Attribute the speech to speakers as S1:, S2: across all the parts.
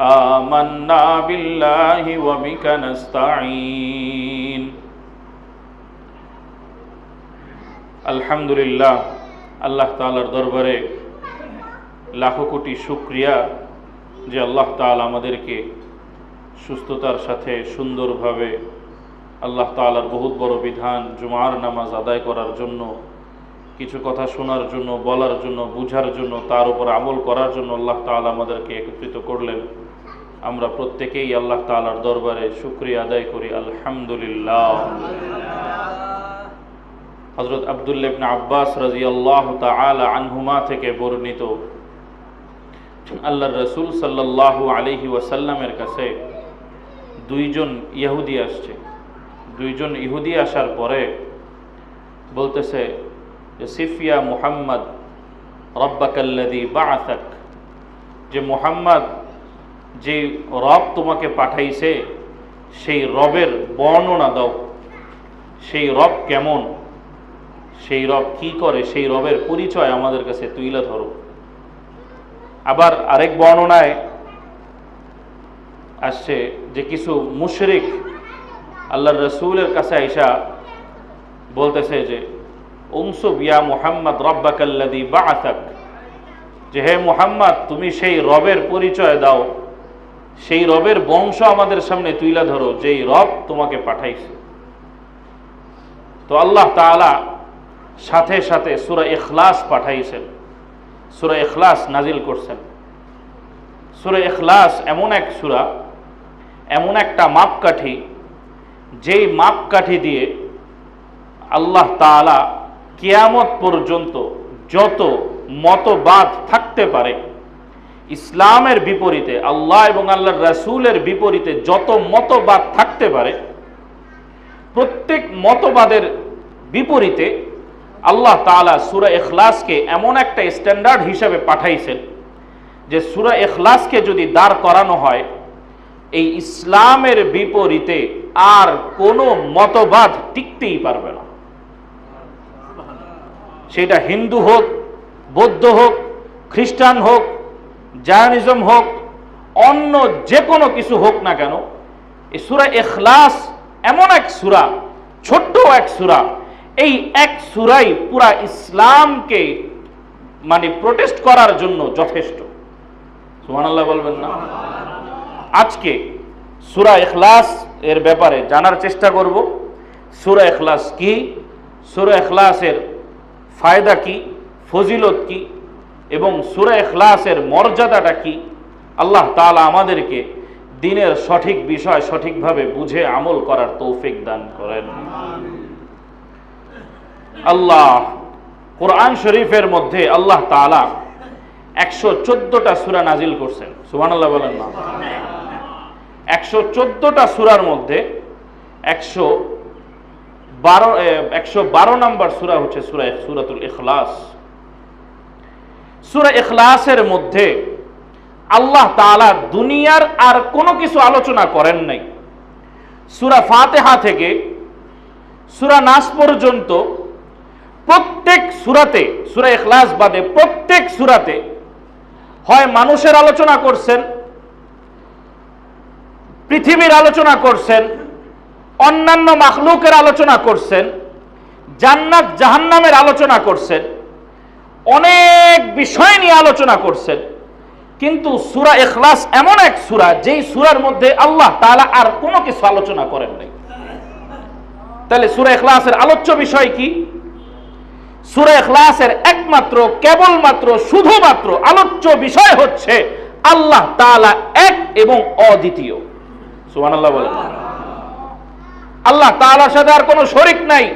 S1: آمنا بالله وبك نستعين الحمد لله আল্লাহ তাআলার দরবারে লাখো কোটি শুক্রিয়া যে আল্লাহ তাআলা আমাদেরকে সুস্থতার সাথে সুন্দরভাবে আল্লাহ তাআলার বহুত বড় বিধান জুমার নামাজ আদায় করার জন্য কিছু কথা শোনার জন্য বলার জন্য বুঝার জন্য তার উপর আমল করার জন্য আল্লাহ তাআলা আমাদেরকে একত্রিত করলেন আমরা প্রত্যেকেই আল্লাহ তালার দরবারে শুক্রিয়া আদায় করি, আলহামদুলিল্লাহ। হজরত আবদুল্লাবনা আব্বাস রাজি আল্লাহ তালা আনহুমা থেকে বর্ণিত। আল্লাহ রসুল সাল্লাহ আলহি ওয়াসাল্লামের কাছে দুইজন ইহুদি আসছে। দুইজন ইহুদি আসার পরে বলতেছে সিফিয়া মুহাম্মদ রব্বাকাল্লাদি বাআসাক। যে মুহাম্মদ যে রব তোমাকে পাঠাইছে, সেই রবের বর্ণনা দাও। সেই রব কেমন? সেই রব কি করে? সেই রবের পরিচয় আমাদের কাছে তুইলা ধরো। আবার আরেক বর্ণনায় আসছে যে কিছু মুশরিক আল্লাহ রসুলের কাছে আইসা বলতেছে যে উংসুব ইয়া মুহাম্মদ রব্বাকাল্লাদি বাআসাক। যে হে মুহাম্মদ, তুমি সেই রবের পরিচয় দাও। সেই রবের বংশ আমাদের সামনে তুইলা ধরো, যেই রব তোমাকে পাঠাইছে। তো আল্লাহ তাআলা সাথে সাথে সুরা এখলাস পাঠাইছেন। সুরা এখলাস নাজিল করছেন। সুরা এখলাস এমন এক সুরা, এমন একটা মাপকাঠি, যেই মাপকাঠি দিয়ে আল্লাহ তাআলা কেয়ামত পর্যন্ত যত মতবাদ থাকতে পারে ইসলামের বিপরীতে, আল্লাহ এবং আল্লাহর রাসূলের বিপরীতে যত মতবাদ থাকতে পারে, প্রত্যেক মতবাদের বিপরীতে আল্লাহ তাআলা সুরা এখলাসকে এমন একটা স্ট্যান্ডার্ড হিসাবে পাঠাইছেন যে সুরা এখলাসকে যদি দাঁড় করানো হয়, এই ইসলামের বিপরীতে আর কোনো মতবাদ টিকতেই পারবে না। সেটা হিন্দু হোক, বৌদ্ধ হোক, খ্রিস্টান হোক জায়নিজম হোক, অন্য যে কোনো কিছু হোক না কেন, এই সুরা এখলাস এমন এক সুরা, ছোট্ট এক সুরা। এই এক সুরাই পুরা ইসলামকে মানে প্রোটেস্ট করার জন্য যথেষ্ট। সুমান আল্লাহ বলবেন না? আজকে সুরা এখলাস এর ব্যাপারে জানার চেষ্টা করব। সুরা এখলাস কি? সুরা এখলাসের ফায়দা কি? ফজিলত কি? এবং সুরা এখলাসের মর্যাদাটা কি? আল্লাহ তাআলা আমাদেরকে দিনের সঠিক বিষয় সঠিকভাবে বুঝে আমল করার তৌফিক দান করেন। আল্লাহ কোরআন শরীফের মধ্যে আল্লাহ তাআলা একশো চোদ্দটা সুরা নাজিল করছেন। সুবান আল্লাহ বলেন না। একশো চোদ্দটা সুরার মধ্যে একশো বারো একশো বারো নম্বর সুরা হচ্ছে সুরা, সুরাতুল ইখলাস। সুরা ইখলাসের মধ্যে আল্লাহ তাআলা দুনিয়ার আর কোনো কিছু আলোচনা করেন নাই। সুরা ফাতেহা থেকে সুরা নাস পর্যন্ত প্রত্যেক সুরাতে, সুরা এখলাস বাদে প্রত্যেক সুরাতে হয় মানুষের আলোচনা করছেন, পৃথিবীর আলোচনা করছেন, অন্যান্য মাখলুকের আলোচনা করছেন, জান্নাত জাহান্নামের আলোচনা করছেন অনেক বিষয় নিয়ে আলোচনা করছেন। কিন্তু সুরা এখলাস এমন এক সুরা, যেই সুরার মধ্যে আল্লাহ তাআলা আর কোনো কিছু আলোচনা করেন নাই। তাহলে সুরা এখলাসের আলোচ্য বিষয় কি? সুরা এখলাসের একমাত্র, কেবলমাত্র, শুধুমাত্র আলোচ্য বিষয় হচ্ছে আল্লাহ তাআলা এক এবং অদ্বিতীয়। সুবহানাল্লাহ বলেন। আল্লাহ তাআলার সাথে আর কোনো শরিক নাই।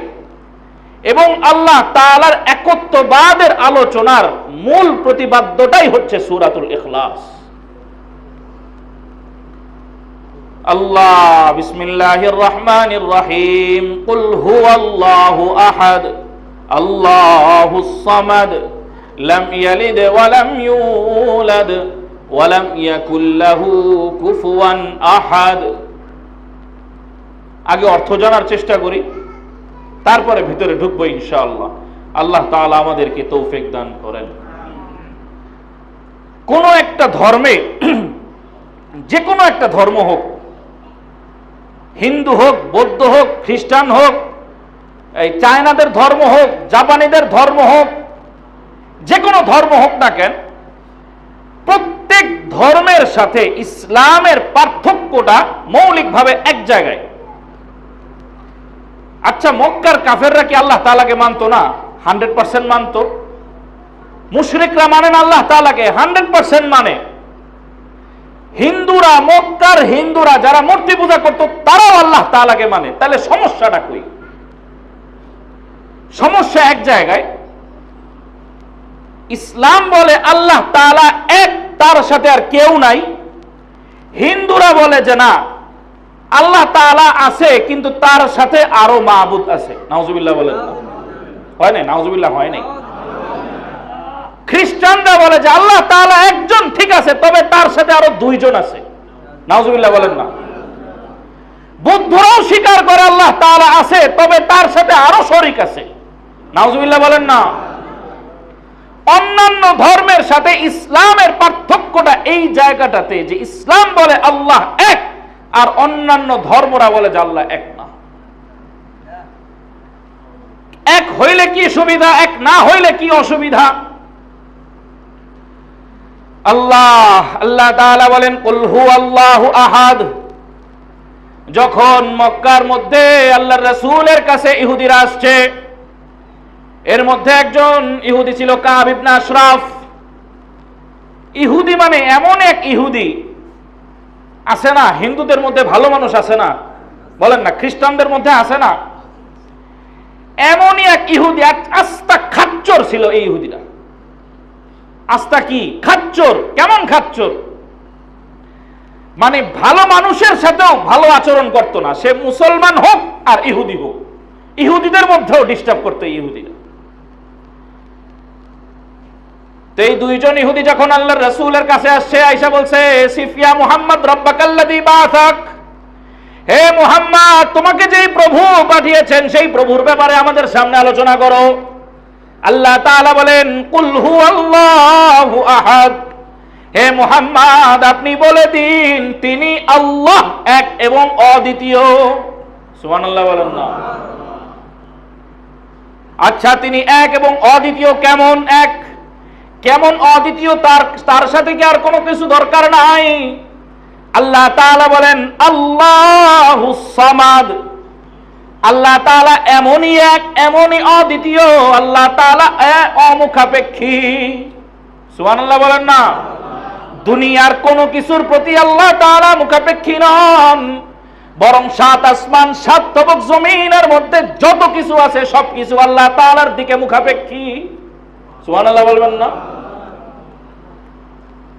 S1: এবং আল্লাহ তালার একত্ববাদের আলোচনার মূল প্রতিবাদ্যটাই হচ্ছে সুরাতুল ইখলাস। আল্লাহ বিসমিল্লাহির রহমানির রহিম কুল হুয়াল্লাহু আহাদ। আল্লাহুস সামাদ। লাম ইয়ালিদ ওয়া লাম ইউলাদ। ওয়া লাম ইয়াকুল লাহু কুফুয়ান আহাদ। আগে অর্থ জানার চেষ্টা করি। তারপরে ভিতরে ঢুকবো ইনশাআল্লাহ। আল্লাহ তাআলা আমাদেরকে তৌফিক দান করেন। কোন একটা ধর্মে যে কোনো একটা ধর্ম হোক, হিন্দু হোক, বৌদ্ধ হোক, খ্রিস্টান হোক, এই চায়নাদের ধর্ম হোক, জাপানিদের ধর্ম হোক যে কোনো ধর্ম হোক না কেন, প্রত্যেক ধর্মের সাথে ইসলামের পার্থক্যটা মৌলিকভাবে এক জায়গায়। আচ্ছা মক্কার কাফেররা কি আল্লাহ তালাকে মানতো না? Hundred percent মানতো। মুশরিকরা মানেন আল্লাহ তালাকে হান্ড্রেড পার্সেন্ট মানে। হিন্দুরা, মক্কার হিন্দুরা যারা মূর্তি পূজা করত, তারাও আল্লাহ তালাকে মানে। তাহলে সমস্যাটা কই? সমস্যা এক জায়গায়। ইসলাম বলে আল্লাহ তালা এক, তার সাথে আর কেউ নাই। হিন্দুরা বলে যে না আল্লাহ তাআলা আছে, কিন্তু তার সাথে আরও মাহবুদ আছে। নাউজুবিল্লাহ বলেন হয় নাই? নাউজুবিল্লাহ হয় নাই? খ্রিস্টানরা বলে যে আল্লাহ তাআলা একজন ঠিক আছে, তবে তার সাথে আরও দুইজন আছে। নাউজুবিল্লাহ বলেন না। বুদ্ধরাও স্বীকার করে আল্লাহ তালা আছে, তবে তার সাথে আরও শরিক আছে। নাউজুবিল্লাহ বলেন না। অন্যান্য ধর্মের সাথে ইসলামের পার্থক্যটা এই জায়গাটাতে, যে ইসলাম বলে আল্লাহ এক আর অন্যান্য ধর্মরা বলে যে আল্লাহ এক না। এক হইলে কি সুবিধা, এক না হইলে কি অসুবিধা? আল্লাহ আল্লাহ তাআলা বলেন, কুল হু আল্লাহু আহাদ। যখন মক্কার মধ্যে আল্লাহর রাসূলের কাছে ইহুদিরা আসছে, এর মধ্যে একজন ইহুদি ছিল কাব ইবনে আশরাফ। ইহুদি মানে এমন এক ইহুদি আছে না, হিন্দুদের মধ্যে ভালো মানুষ আছে না? বলেন না, খ্রিস্টানদের মধ্যে আছে না? এমনই এক ইহুদি, এক আস্তা খাচ্চর ছিল এই ইহুদিটা আস্তা কি? খাচ্চর। কেমন খাচ্চর? মানে ভালো মানুষের সাথেও ভালো আচরণ করতো না। সে মুসলমান হোক আর ইহুদি হোক। ইহুদিদের মধ্যেও ডিস্টার্ব করতো ইহুদিরা। তো এই দুইজন ইহুদি যখন আল্লাহর রাসূলের কাছে আসছে, আয়েশা বলছে সিফিয়া মুহাম্মদ, রব্বাকাল্লাযী বাসাক হে মুহাম্মদ, তোমাকে যেই প্রভু পাঠিয়েছেন, সেই প্রভুর ব্যাপারে আমাদের সামনে আলোচনা করো। আল্লাহ তাআলা বলেন, কুল হুয়াল্লাহু আহাদ। হে মুহাম্মদ, আপনি বলে দিন, তিনি আল্লাহ এক এবং অদ্বিতীয়। সুবহানাল্লাহ বলেন না। আচ্ছা তিনি এক এবং অদ্বিতীয় কেমন এক? কেমন অদ্বিতীয় তার তার সাথে কি আর কোনো কিছু দরকার নাই? আল্লাহ তাআলা বলেন, আল্লাহ সামাদ। আল্লাহ তাআলা এমনই এক, এমনই অদ্বিতীয়। আল্লাহ তাআলা অমুখাপেক্ষী। সুবহানাল্লাহ বলেন না। দুনিয়ার কোনো কিছুর প্রতি আল্লাহ তাআলা মুখাপেক্ষী নন। বরং সাত আসমান, সাত তবক জমিনের মধ্যে যত কিছু আছে সব কিছু আল্লাহ তাআলার দিকে মুখাপেক্ষী। সুবহানাল্লাহ বলবেন না?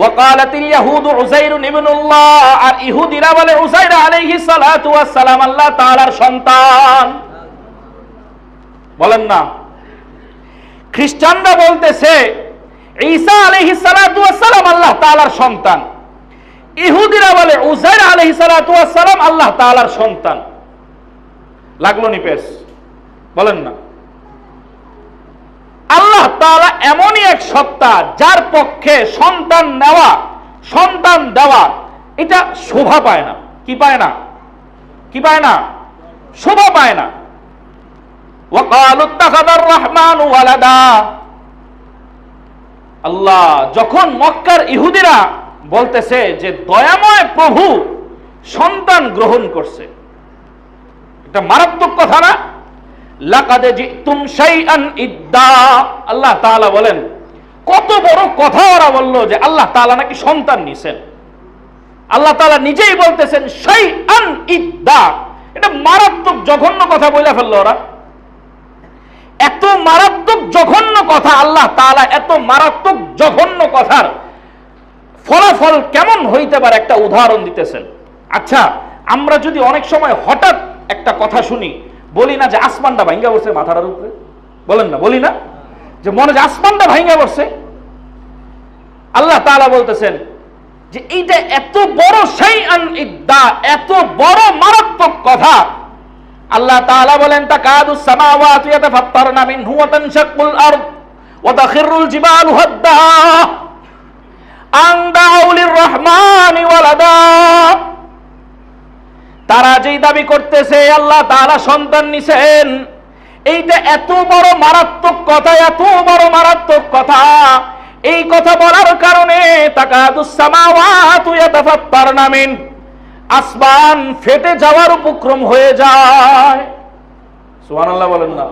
S1: وقالت اليهود عزير ابن الله আর ইহুদিরা বলে উজাইর আলাইহিস সালাতু ওয়াস সালাম আল্লাহ তাআলার সন্তান বলেন না খ্রিস্টানরা বলতেছে ঈসা আলাইহিস সালাতু ওয়াস সালাম আল্লাহ তাআলার সন্তান ইহুদিরা বলে উজাইর আলাইহিস সালাতু ওয়াস সালাম আল্লাহ তাআলার সন্তান লাগলো নি পেশ বলেন না আল্লাহ তারা এমনই এক সত্তা যার পক্ষে সন্তান নেওয়া, সন্তান দেওয়া, এটা শোভা পায় না। কি পায় না? কি পায় না? শোভা পায় না। রহমান আল্লাহ যখন মক্কার ইহুদিরা বলতেছে যে দয়াময় প্রভু সন্তান গ্রহণ করছে, এটা মারাত্মক কথা না? আল্লাহ তাআলা বলেন, কত বড় কথা ওরা বলল যে আল্লাহ তাআলা নাকি সন্তান নিছেন। আল্লাহ তাআলা নিজেই বলতেছেন, শাইআন ইদ্দা। এটা মারাত্মক জঘন্য কথা বলে ফেলল ওরা। এত মারাত্মক জঘন্য কথা আল্লাহ তাআলা, এত মারাত্মক জঘন্য কথার ফলাফল কেমন হইতে পারে একটা উদাহরণ দিতেছেন। আচ্ছা আমরা যদি অনেক সময় হঠাৎ একটা কথা শুনি বলি না যে আসমানটা ভাঙ্গা পড়ছে, মাথাটার উপরে। বলেন না, বলি না যে মনে যে আসমানটা ভাঙ্গা পড়ছে। আল্লাহ তাআলা বলতেছেন যে এইটা এত বড় সেই ইদ্দা, এত বড় মারাত্মক কথা। আল্লাহ তাআলা বলেন, তাকাদু সামাওয়াতু ইয়াতাফাত্তারনা মিনহু ওয়া তানশাক্কুল আরদ ওয়া তাখিরুল জিবালু হাদ্দা। আন দাউ লিররহমানি ওয়ালাদা। তারা যেই দাবি করতেছে, আল্লাহ তারা সন্তান নিছেন। এইটা এত বড় মারাত্মক কথা, এত বড় মারাত্মক কথা। এই কথা বলার কারণে মিন, আসমান ফেটে যাওয়ার উপক্রম হয়ে যায়। বলেন না।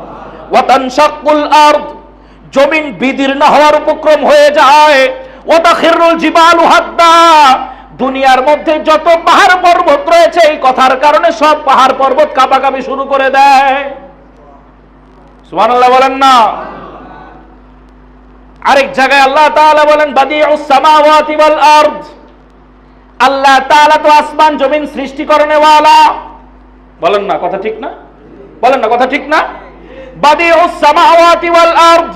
S1: জমিন বিদীর্ণ হওয়ার উপক্রম হয়ে যায়। ওয়াতাখিরুল জিবালু হাদ্দা দুনিয়ার মধ্যে যত পাহাড় পর্বত রয়েছে, এই কথার কারণে সব পাহাড় পর্বত কাঁপাকাঁপি শুরু করে দেয়। বলেন না। আরেক জায়গায় আল্লাহ বলেন আল্লাহ তো আসমান, জমিন সৃষ্টি করনে ওয়ালা বলেন না, কথা ঠিক না? বলেন না, কথা ঠিক না? বাদিউস সামাওয়াতি ওয়াল আরদ।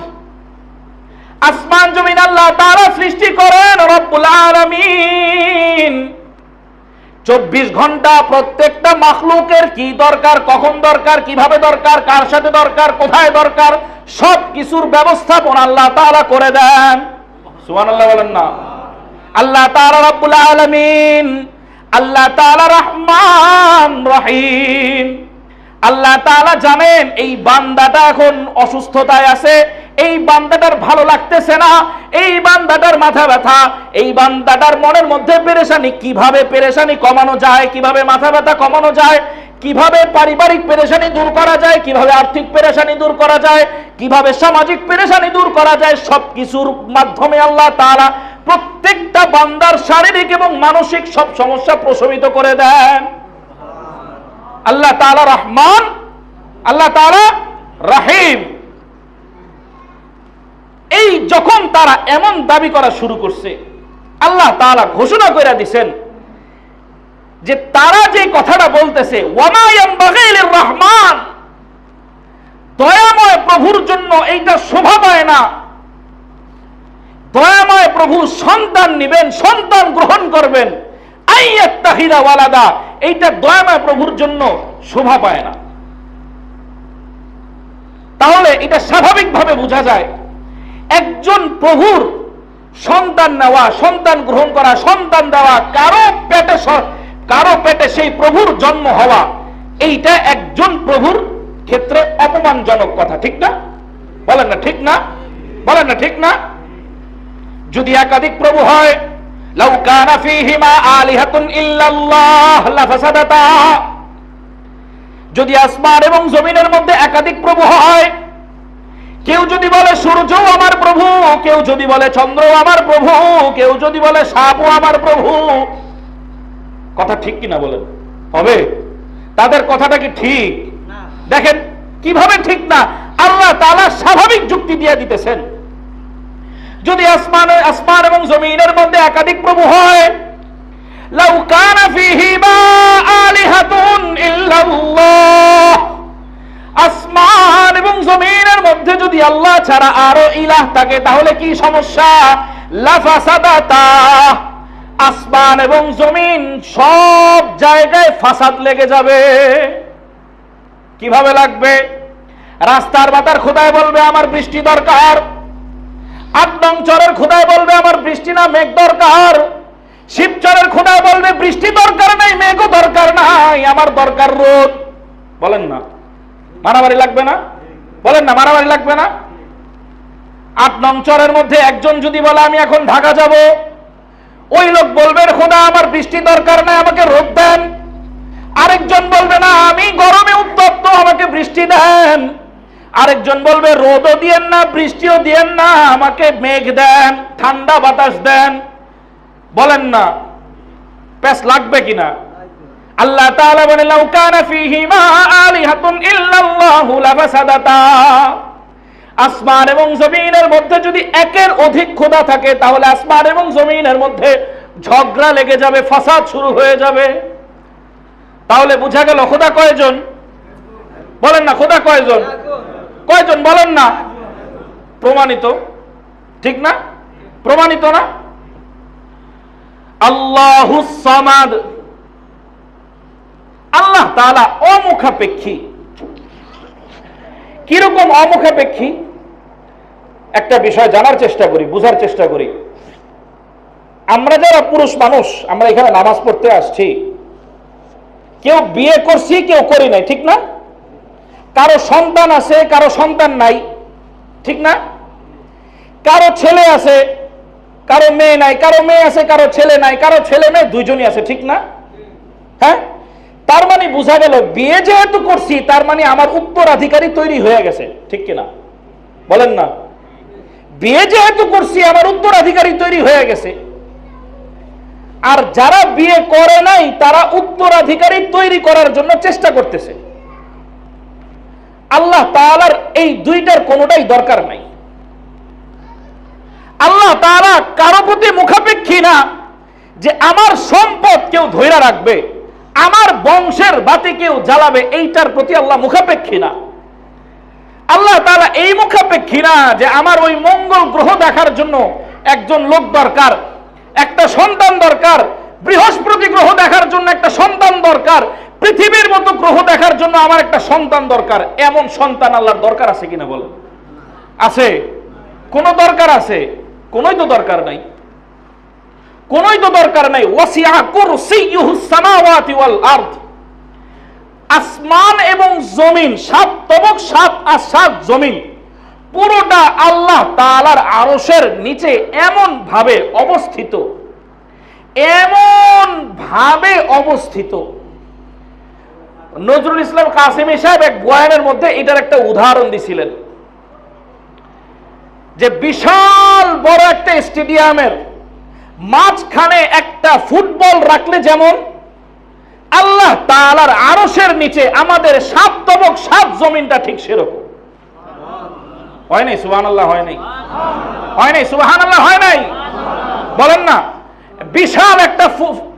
S1: আসমান জমিন আল্লাহ তাআলা সৃষ্টি করেন রব্বুল আলামিন। চব্বিশ ঘণ্টা প্রত্যেকটা মাখলুকের কি দরকার, কখন দরকার, কীভাবে দরকার, কার সাথে দরকার, কোথায় দরকার সব কিছুর ব্যবস্থাপনা আল্লাহ তাআলা করে দেন। সুবহানাল্লাহ বলেন না। আল্লাহ তাআলা রব্বুল আলামিন, আল্লাহ তাআলা রহমান রহিম। আল্লাহ তাআলা জানেন এই বান্দাটা এখন অসুস্থতায় আছে এই বান্দাটার ভালো লাগতেছে না, এই বান্দাটার মাথা ব্যথা, এই বান্দাটার মনের মধ্যে পেরেশানি, কীভাবে পেরেশানি কমানো যায়, কীভাবে মাথা ব্যথা কমানো যায়, কীভাবে পারিবারিক পেরেশানি দূর করা যায়, কীভাবে আর্থিক পেরেশানি দূর করা যায়, কীভাবে সামাজিক পেরেশানি দূর করা যায় সব কিছুর মাধ্যমে আল্লাহ তারা প্রত্যেকটা বান্দার শারীরিক এবং মানসিক সব সমস্যা প্রশমিত করে দেন। আল্লাহ তাআলা রহমান, আল্লাহ তাআলা রাহিম। এই যখন তারা এমন দাবি করা শুরু করছে, আল্লাহ তাআলা ঘোষণা করে দিছেন যে তারা যে কথাটা বলতেছে রহমান দয়াময় প্রভুর জন্য এইটা শোভা পায় না। দয়াময় প্রভু সন্তান নিবেন, সন্তান গ্রহণ করবেন। ওয়ালাদা, এইটা দয়াময় প্রভুর জন্য শোভা পায় না। তাহলে এটা স্বাভাবিকভাবে বোঝা যায় একজন প্রভুর সন্তান নেওয়া, সন্তান গ্রহণ করা, সন্তান দেওয়া, কারও পেটে
S2: কারও পেটে সেই প্রভুর জন্ম হওয়া, এইটা একজন প্রভুর ক্ষেত্রে অপমানজনক কথা, ঠিক না? বলেন না, ঠিক না? বলেন না, ঠিক না? যদি একাধিক প্রভু হয় যদি আসমান এবং জমিনের মধ্যে একাধিক প্রভু হয় কেউ যদি বলে সূর্য আমার প্রভু কেউ যদি বলে চন্দ্র আমার প্রভু কেউ যদি বলে সাপও আমার প্রভু। কথা ঠিক কিনা বলেন? হবে? তাদের কথাটা কি ঠিক? দেখেন কীভাবে ঠিক না? আল্লাহ তাআলা স্বাভাবিক যুক্তি দিয়ে দিতেছেন। যদি আসমান আসমান এবং জমিনের মধ্যে একাধিক প্রভু হয় লাউ কানা ফীহিমা আলিহাতুন ইল্লাল্লাহ। আসমান এবং জমিনের মধ্যে যদি আল্লাহ ছাড়া আরও ইলাহ থাকে, তাহলে কি সমস্যা? লাফাসাদাতা আসমান এবং জমিন সব জায়গায় ফাসাদ লেগে যাবে। কীভাবে লাগবে? রাস্তার বাতার খোদায় বলবে আমার বৃষ্টি দরকার। নং চরের খোদায় বলবে আমার বৃষ্টি না মেঘ দরকার। শিবচরের খোদায় বলবে বৃষ্টি দরকার নাই, মেঘও দরকার নাই, আমার দরকার রোদ। বলেন না। মারামারি লাগবে না? বলেন না, মারামারি লাগবে না? আট নং চরের মধ্যে একজন যদি বলে, আমি এখন ঢাকা যাব। ওই লোক বলবেন খোদা, আমার বৃষ্টি দরকার নাই, আমাকে রোদ দেন। আরেকজন বলবে, না, আমি গরমে উত্তপ্ত, আমাকে বৃষ্টি দেন। আরেকজন বলবে, রোদও দিয়েন না, বৃষ্টিও দিয়েন না, আমাকে মেঘ দেন, ঠান্ডা বাতাস দেন। বলেন না প্যাস লাগবে কিনা? আল্লাহ তাআলা বলেন, লাউ কানা ফীহিমা আলিহাতুন ইল্লাল্লাহু লাফাসাদাতা। আসমান এবং জমিনের মধ্যে যদি একের অধিক খোদা থাকে, তাহলে আসমান এবং জমিনের মধ্যে ঝগড়া লেগে যাবে, ফাসাদ শুরু হয়ে যাবে। তাহলে বোঝা গেল খোদা কয়জন? বলেন না, খোদা কয়জন? কয়জন? বলেন না। প্রমাণিত? ঠিক না? প্রমাণিত না? আল্লাহু সামাদ। আল্লাহ তাআলা অমুখাপেক্ষী। কীরকম অমুখাপেক্ষী? একটা বিষয় জানার চেষ্টা করি, বুঝার চেষ্টা করি। আমরা যারা পুরুষ মানুষ, আমরা এখানে নামাজ পড়তে আসছি। কেউ বিয়ে করছি, কেউ করি নাই, ঠিক না? কারও সন্তান আছে, কারও সন্তান নাই, ঠিক না? কারও ছেলে আছে, কারও মেয়ে নাই, কারও মেয়ে আছে, কারও ছেলে নাই, কারও ছেলে মেয়ে দুইজনই আছে, ঠিক না? হ্যাঁ? বোঝা গেল, বিয়ে যেহেতু করছি, তার মানে আমার উত্তরাধিকারী তৈরি হয়ে গেছে, ঠিক কিনা? বলেন না। বিয়ে যেহেতু করছি, আমার উত্তরাধিকারী তৈরি হয়ে গেছে। আর যারা বিয়ে করে নাই, তারা উত্তরাধিকারী তৈরি করার জন্য চেষ্টা করতেছে। আল্লাহ তাআলার এই দুইটার কোনোটাই দরকার নাই। আল্লাহ তারা কারও প্রতি মুখাপেক্ষী না যে আমার সম্পদ কেউ ধৈরা রাখবে। আমার বংশের বাতি কেউ জ্বালাবে, এইটার প্রতি আল্লাহ মুখাপেক্ষী না। আল্লাহ তাআলা এই মুখাপেক্ষী না যে আমার ওই মঙ্গল গ্রহ দেখার জন্য একজন লোক দরকার, একটা সন্তান দরকার, বৃহস্পতি গ্রহ দেখার জন্য একটা সন্তান দরকার, পৃথিবীর মতো গ্রহ দেখার জন্য আমার একটা সন্তান দরকার। এমন সন্তান আল্লাহর দরকার আছে কিনা বলেন? আছে। কোন দরকার আছে? কোনই তো দরকার নাই। কোনই তো দরকার নাই। ওয়াসিয়া কুরসিয়ুহুস সামাওয়াতি ওয়াল আরদ। আসমান এবং জমিন, সাত তবক, সাত আর সাত জমিন। পুরোটা আল্লাহ তাআলার আরশের নিচে এমন ভাবে অবস্থিত। এমন ভাবে অবস্থিত। নজরুল ইসলাম কাসেমি সাহেব এক বয়ানের মধ্যে এটার একটা উদাহরণ দিছিলেন। যে বিশাল বড় একটা স্টেডিয়ামের মাঝখানে একটা ফুটবল রাখলে যেমন, আল্লাহ তাআলার আরশের নিচে আমাদের সাত তবক, সাত জমিনটা ঠিক সেরকম। হয় নাই? সুবহান আল্লাহ হয় নাই? হয় নাই? সুবহান আল্লাহ হয় নাই? বলেন না। বিশাল একটা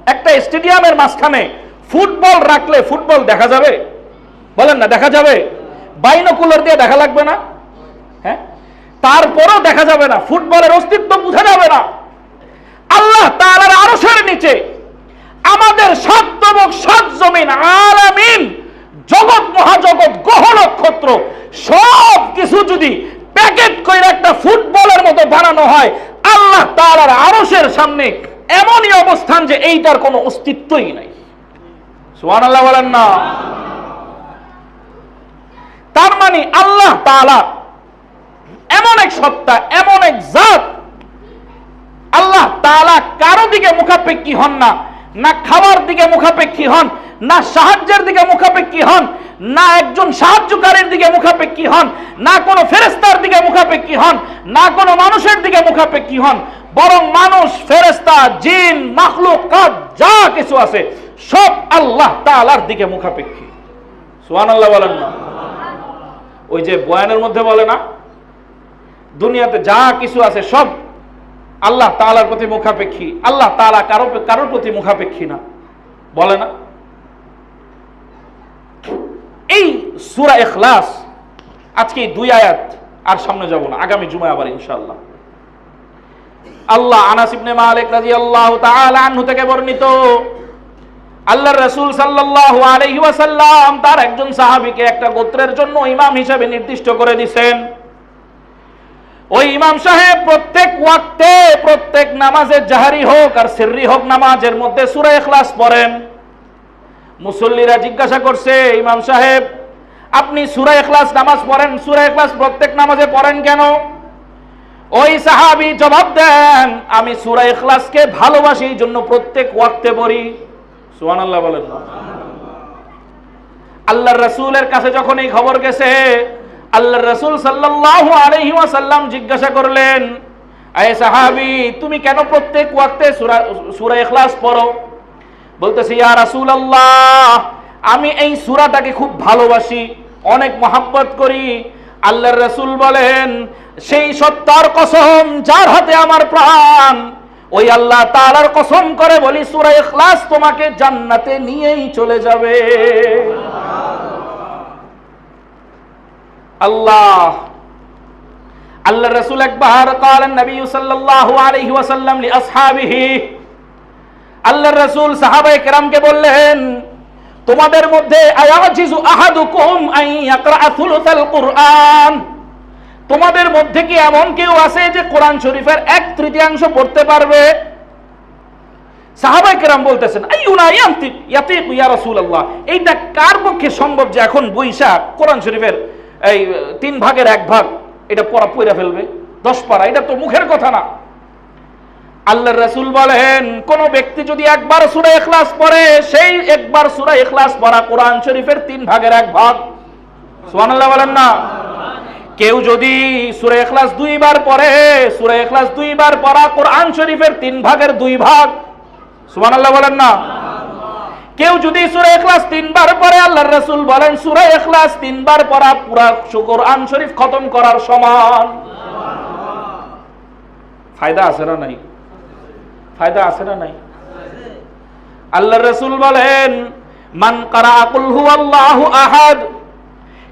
S2: একটা স্টেডিয়ামের মাঝখানে ফুটবল রাখলে ফুটবল দেখা যাবে? বলেন না, দেখা যাবে? বাইনোকুলার দিয়ে দেখা লাগবে না? হ্যাঁ? তারপরেও দেখা যাবে না। ফুটবলের অস্তিত্ব বোঝা যাবে না। আল্লাহ তাআলার আরশের নিচে। আমাদের সাত তবক সাত জমিন আলামিন, জগৎ মহাজগৎ গ্রহ নক্ষত্র, সব কিছু যদি প্যাকেট করে একটা ফুটবলের মতো বানানো হয়, আল্লাহ তাআলার আরশের সামনে এমনই অবস্থান যে এইটার কোনো অস্তিত্বই নাই। সুহান আল্লাহ বলেন না। তার মানে আল্লাহ তাআলা এমন এক সত্তা, এমন এক জাত আল্লাহ তাআলা কারও দিকে মুখাপেক্ষী হন না না খাওয়ার দিকে মুখাপেক্ষী হন, না সাহায্যের দিকে মুখাপেক্ষী হন, না একজন সাহায্যকারীর দিকে মুখাপেক্ষী হন, না কোনো ফেরেস্তার দিকে মুখাপেক্ষী হন, না কোনো মানুষের দিকে মুখাপেক্ষী হন, বরং মানুষ ফেরেস্তা জিন, মাখলুক যা কিছু আছে, সব আল্লাহ তালার দিকে মুখাপেক্ষী। সুবহানাল্লাহ বলেন না। ওই যে বয়ানের মধ্যে বলে না, দুনিয়াতে যা কিছু আছে সব আল্লাহ তাআলার প্রতি মুখাপেক্ষী। আল্লাহ তাআলা কারও কারোর প্রতি মুখাপেক্ষী না। বলে না? এই সূরা ইখলাস, আজকে এই দুই আয়াত আর সামনে যাব না। আগামী জুমায় আবার ইনশাআল্লাহ। আল্লাহ আনাস ইবনে মালিক রাদিয়াল্লাহু তাআলা আনহু থেকে বর্ণিত, আল্লাহর রাসূল সাল্লাল্লাহু আলাইহি ওয়াসাল্লাম তার একজন সাহাবীকে একটা গোত্রের জন্য ইমাম হিসেবে নির্দিষ্ট করে দিয়েছেন ওই ইমাম সাহেব প্রত্যেক ওয়াক্তে, প্রত্যেক নামাজের জাহারি হোক আর সিররি হোক নামাজের মধ্যে সূরা ইখলাস পড়েন। মুসল্লিরা জিজ্ঞাসা করছে, ইমাম সাহেব, আপনি সূরা ইখলাস নামাজ পড়েন? সূরা ইখলাস প্রত্যেক নামাজে পড়েন কেন? ওই সাহাবী জবাব দেন, আমি সূরা ইখলাসকে ভালোবাসি, এই জন্য প্রত্যেক ওয়াক্তে পড়ি। সুবহানাল্লাহ বলেন। আল্লাহর রাসূলের কাছে যখন এই খবর গেছে আল্লাহর রাসূল সাল্লাল্লাহু আলাইহি ওয়াসাল্লাম জিজ্ঞাসা করলেন, আয়ে সাহাবী, তুমি কেন প্রত্যেক ওয়াক্তে সূরা ইখলাস পড়ো? বলতেছে, ইয়া রাসূলুল্লাহ, আমি এই সূরাটাকে খুব ভালোবাসি, অনেক মহাব্বত করি। আল্লাহর রাসূল বলেন, সেই সত্তার কসম যার হাতে আমার প্রাণ, ওই আল্লাহ তাআলার কসম করে বলি, সূরা ইখলাস তোমাকে জান্নাতে নিয়েই চলে যাবে। আল্লাহ। আল্লাহ রসুল একবার কালেন নবী আসহাবিহি কেরামকে বললেন, তোমাদের মধ্যে আয়াজিজু থুলুসাল কুরআন? তোমাদের মধ্যে কি এমন কেউ আছে যে কোরআন শরীফের এক তৃতীয়াংশ পড়তে পারবে? সাহাবাই কেরাম বলতেছেন ইয়াতিক ইয়া রাসূলুল্লাহ? এইটা কার পক্ষে সম্ভব যে এখন বৈশাখ কোরআন শরীফের এই, তিন ভাগের এক ভাগ, এটা পড়া পড়া ফেলবে। দশ পারা, এটা তো মুখের কথা না। আল্লাহর রাসূল বলেন, কোন ব্যক্তি যদি একবার সূরা ইখলাস পড়ে, সেই একবার সূরা ইখলাস পড়া কোরআন শরীফের তিন ভাগের এক ভাগ। সুবহানাল্লাহ বলেন না। কেউ যদি সূরা ইখলাস দুইবার পড়ে, সূরা ইখলাস দুইবার পড়া কোরআন শরীফের তিন ভাগের দুই ভাগ। সুবহানাল্লাহ বলেন না। কেউ যদি সূরা ইখলাস তিনবার পড়ে, আল্লাহর রাসূল বলেন, সূরা ইখলাস তিনবার পড়া পুরা কোরআন শরীফ খতম করার সমান। ফায়দা আছে না নাই? ফায়দা আছে না নাই? আল্লাহর রাসূল বলেন, মান কারা কুল হুয়াল্লাহু আহাদ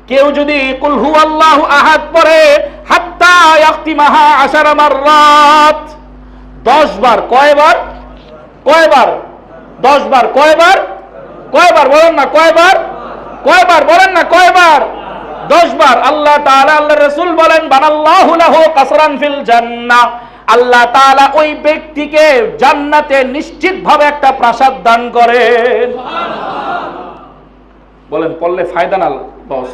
S2: কেউ যদি কুল হুয়াল্লাহু আহাদ পড়ে, হাত্তা ইয়াক্তিমাহা আশারা মাররাত 10 বার, কয়বার? কয়বার? 10 বার, কয়বার? কয়বার বলেন না কয়বার? কয়বার বলেন না কয়বার? 10 বার আল্লাহ তাআলা, আল্লাহর রাসূল বলেন, বানাল্লাহু লাহু ফিল জান্নাহ। আল্লাহ তাআলা ওই ব্যক্তিকে জান্নাতে নিশ্চিতভাবে একটা প্রাসাদ দান করেন। বলেন, পড়লে ফায়দা না, বস?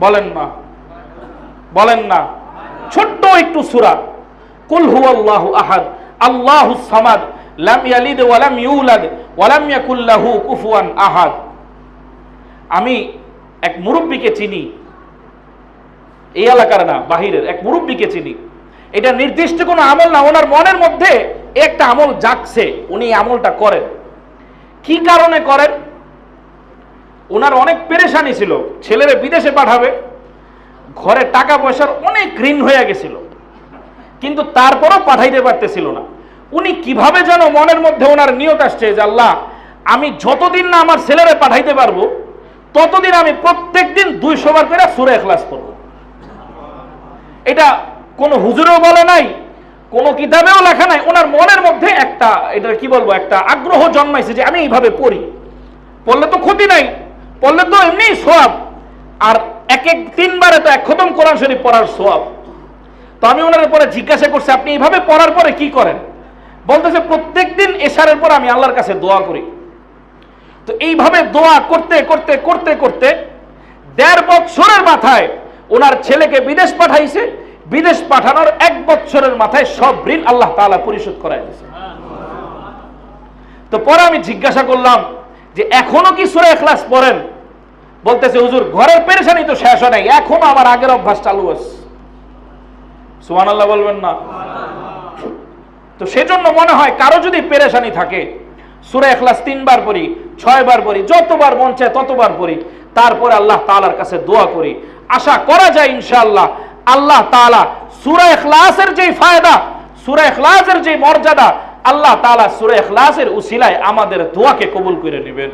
S2: বলেন না। বলেন না। ছোট্ট একটু সূরা। কুল হুয়াল্লাহু আহাদ আল্লাহুস সামাদ, লাম ইয়ালিদ ওয়া ইউলাদ। ওয়া লাম ইয়াকুল কুফুয়ান আহাদ। আমি এক মুরব্বীকে চিনি। এই এলাকার না, বাহিরের। এক মুরব্বীকে চিনি। এটা নির্দিষ্ট কোনো আমল না, ওনার মনের মধ্যে একটা আমল জাগছে, উনি আমলটা করেন। কি কারণে করেন? ওনার অনেক পেরেশানি ছিল, ছেলেরা বিদেশে পাঠাবে, ঘরে টাকা পয়সার অনেক ঋণ হয়ে গেছিল, কিন্তু তারপরও পাঠাইতে পারতেছিল না। উনি কীভাবে যেন মনের মধ্যে ওনার নিয়ত আসছে যে আল্লাহ, আমি যতদিন না আমার ছেলেরা পাঠাইতে পারব, ততদিন আমি প্রত্যেক দিন দুইশো বার করে সুরে এখলাস করব এটা কোনো হুজুরেও বলে নাই, কোনো কিতাবেও লেখা নাই, ওনার মনের মধ্যে একটা, এটা কি বলব, একটা আগ্রহ জন্মাইছে যে আমি এইভাবে পড়ি। পড়লে তো ক্ষতি নাই, পড়লে তো এমনি সোয়াব, আর এক এক তিনবারে তো এক খতম কোরআন শরীফ পড়ার সোয়াব। তো আমি ওনার পরে জিজ্ঞাসা করছি, আপনি এইভাবে পড়ার পরে কি করেন? বলতেছে প্রত্যেক দিন এশারের পর আমি আল্লাহর কাছে দোয়া করি। তো এইভাবে দোয়া করতে করতে করতে করতে দেড় বছরের মাথায় ওনার ছেলেকে বিদেশ পাঠাইছে। বিদেশ পাঠানোর এক বছরের মাথায় সব ঋণ আল্লাহ তাআলা পরিশোধ করাই দিয়েছে। তো পরে আমি জিজ্ঞাসা করলাম যে, এখনও কি সুরা এখলাস পড়েন? বলতেছে, হুজুর, ঘরের পেরেশানি তো শেষ হয় নাই, এখনও আমার আগের অভ্যাস চালু আছে সুমান আল্লাহ বলবেন না। তো সেজন্য মনে হয় কারও যদি পেরেশানি থাকে, সুরা এখলাস তিনবার পড়ি, ছয়বার পড়ি, যতবার মন চায় ততবার পড়ি, তারপরে আল্লাহ তালার কাছে দোয়া করি। আশা করা যায় ইনশাআল্লাহ, আল্লাহ তালা সুরা এখলাসের যেই ফায়দা, সুরা এখলাসের যে মর্যাদা, আল্লাহ তালা সুরা এখলাসের উসিলায় আমাদের দোয়াকে কবুল করে নেবেন।